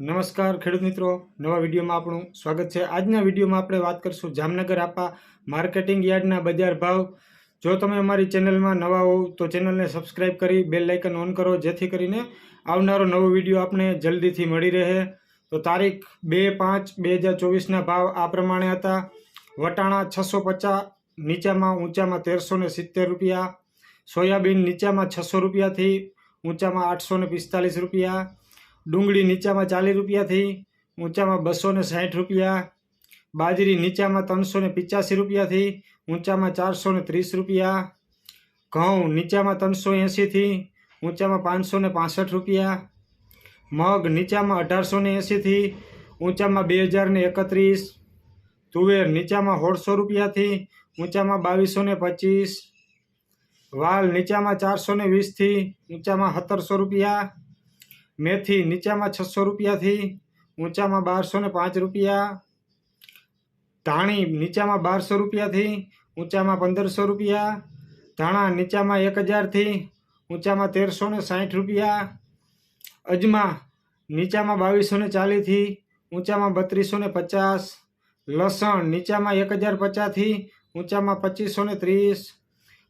નમસ્કાર ખેડૂત મિત્રો, નવા વિડીયોમાં આપણું સ્વાગત છે. આજના વિડીયોમાં આપણે વાત કરીશું જામનગર આપા માર્કેટિંગ યાર્ડના બજાર ભાવ. જો તમે અમારી ચેનલમાં નવા હોવ તો ચેનલને સબસ્ક્રાઈબ કરી બેલ લાઇકન ઓન કરો, જેથી કરીને આવનારો નવો વીડિયો આપણે જલ્દીથી મળી રહે. તો તારીખ બે પાંચ બે હજાર ચોવીસના ભાવ આ પ્રમાણે હતા. વટાણા છસો પચાસ, નીચામાં ઊંચામાં તેરસો ને સિત્તેર રૂપિયા. સોયાબીન નીચામાં છસો રૂપિયાથી ઊંચામાં આઠસો ને પિસ્તાલીસ રૂપિયા. ડુંગળી નીચામાં ચાલીસ રૂપિયાથી ઊંચામાં બસો ને સાઠ રૂપિયા, બાજરી નીચામાં ત્રણસો ને પિચ્યાસી રૂપિયાથી ઊંચામાં ચારસો ને ત્રીસ રૂપિયા, ઘઉં નીચામાં ત્રણસો એંશીથી ઊંચામાં પાંચસો ને પાસઠ રૂપિયા, મગ નીચામાં અઢારસો ને એંશીથી ઊંચામાં બે હજાર ને એકત્રીસ, તુવેર નીચામાં સોળસો રૂપિયાથી ઊંચામાં બાવીસો ને પચીસ, વાલ નીચામાં ચારસો ને વીસથી ઊંચામાં સત્તરસો રૂપિયા મેથી નીચામાં છસો રૂપિયાથી ઊંચામાં બારસો ને પાંચ રૂપિયા. ધાણી નીચામાં બારસો રૂપિયાથી ઊંચામાં પંદરસો રૂપિયા. ધાણા નીચામાં એક હજારથી ઊંચામાં તેરસો ને સાઠ રૂપિયા. અજમા નીચામાં બાવીસો ને ચાલીસથી ઊંચામાં બત્રીસો ને પચાસ. લસણ નીચામાં એક હજાર પચાસથી ઊંચામાં પચીસો ને ત્રીસ.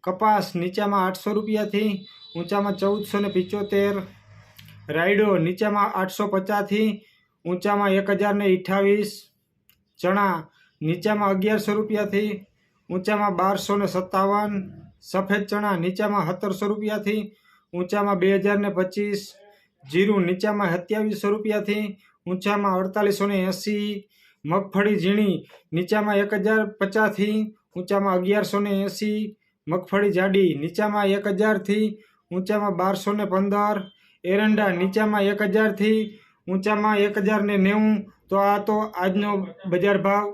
કપાસ નીચામાં આઠસો રૂપિયાથી ઊંચામાં ચૌદસો ને પિચોતેર. રાયડો નીચામાં આઠસો પચાસથી ઊંચામાં એક હજાર ને અઠ્ઠાવીસ, ચણા નીચામાં અગિયારસો રૂપિયાથી ઊંચામાં બારસો ને સત્તાવન, સફેદ ચણા નીચામાં સત્તરસો રૂપિયાથી ઊંચામાં બે હજાર ને પચીસ, જીરું નીચામાં સત્યાવીસો રૂપિયાથી ઊંચામાં અડતાલીસો ને એંસી, મગફળી ઝીણી નીચામાં એક હજાર પચાસથી ઊંચામાં અગિયારસો ને એંસી, મગફળી જાડી નીચામાં એક હજારથી ઊંચામાં બારસો ને પંદર એરંડા નીચામાં એક હજારથી ઊંચામાં એક હજાર ને નેવું, તો આ તો આજનો બજાર ભાવ